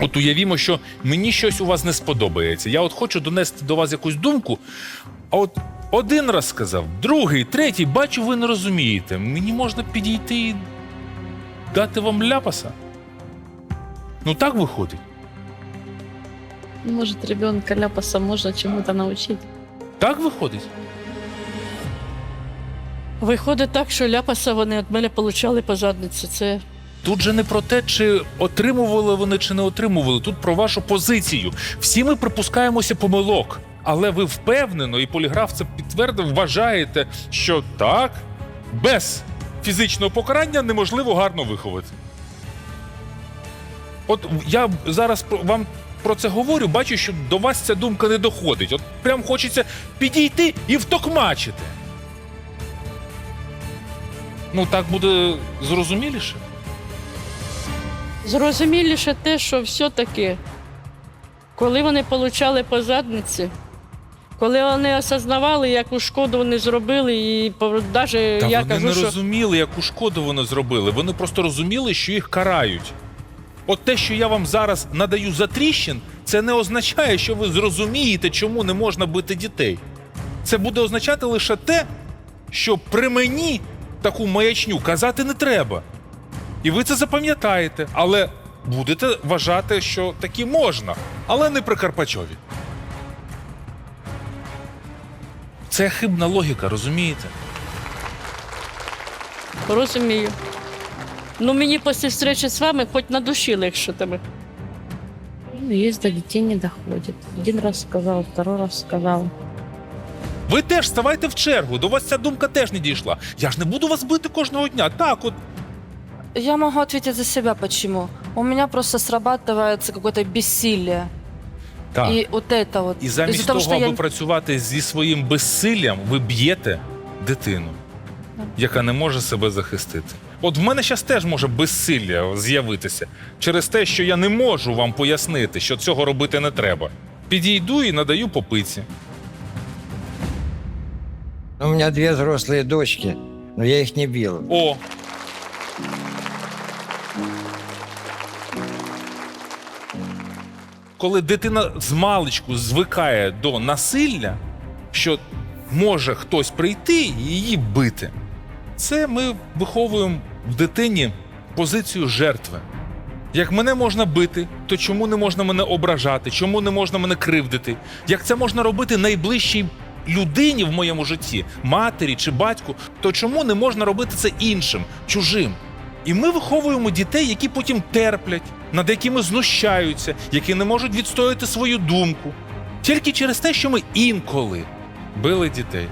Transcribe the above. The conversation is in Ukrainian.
От уявімо, що мені щось у вас не сподобається. Я от хочу донести до вас якусь думку, а от один раз сказав, другий, третій, бачу, ви не розумієте. Мені можна підійти і дати вам ляпаса. Ну так виходить. Может, ребенка ляпаса можно чему-то научить. Так виходить. Виходить так, що ляпаса вони від мене получали по задниці. Це Тут же не про те, чи отримували вони, чи не отримували. Тут про вашу позицію. Всі ми припускаємося помилок. Але ви впевнено, і поліграф це підтвердив, вважаєте, що так, без фізичного покарання неможливо гарно виховати. От я зараз вам про це говорю, бачу, що до вас ця думка не доходить. От прям хочеться підійти і втокмачити. Ну, так буде зрозуміліше. Зрозуміліше те, що все-таки, коли вони получали по задниці, коли вони осознавали, яку шкоду вони зробили, і навіть Та я вони кажу, не що розуміли, яку шкоду вони зробили. Вони просто розуміли, що їх карають. От те, що я вам зараз надаю за тріщин, це не означає, що ви зрозумієте, чому не можна бити дітей. Це буде означати лише те, що при мені таку маячню казати не треба. І ви це запам'ятаєте, але будете вважати, що таки можна, але не при Карпачові. Це хибна логіка, розумієте? розумію. Ну мені після зустрічі з вами хоч на душі легше тебе. Ну, есть до детей не доходит. Один раз сказал, второй раз сказал. Ви теж ставайте в чергу. До вас ця думка теж не дійшла. Я ж не буду вас бити кожного дня. Так, от Я могу ответить за себя, почему. У меня просто срабатывается какое-то бессилие. так. І, И вот это вот. замість Из-за того, того, что аби я... працювати зі своїм безсиллям, ви б'єте дитину, яка не може себе захистити. От в мене зараз теж може безсилля з'явитися через те, що я не можу вам пояснити, що цього робити не треба. Підійду і надаю попиці. У меня две взрослые дочки, но я их не бил. О. Коли дитина з маличку звикає до насилля, що може хтось прийти і її бити, це ми виховуємо в дитині позицію жертви. Як мене можна бити, то чому не можна мене ображати? Чому не можна мене кривдити? Як це можна робити найближчій людині в моєму житті, матері чи батьку, то чому не можна робити це іншим, чужим? І ми виховуємо дітей, які потім терплять, над якими знущаються, які не можуть відстояти свою думку. Тільки через те, що ми інколи били дітей.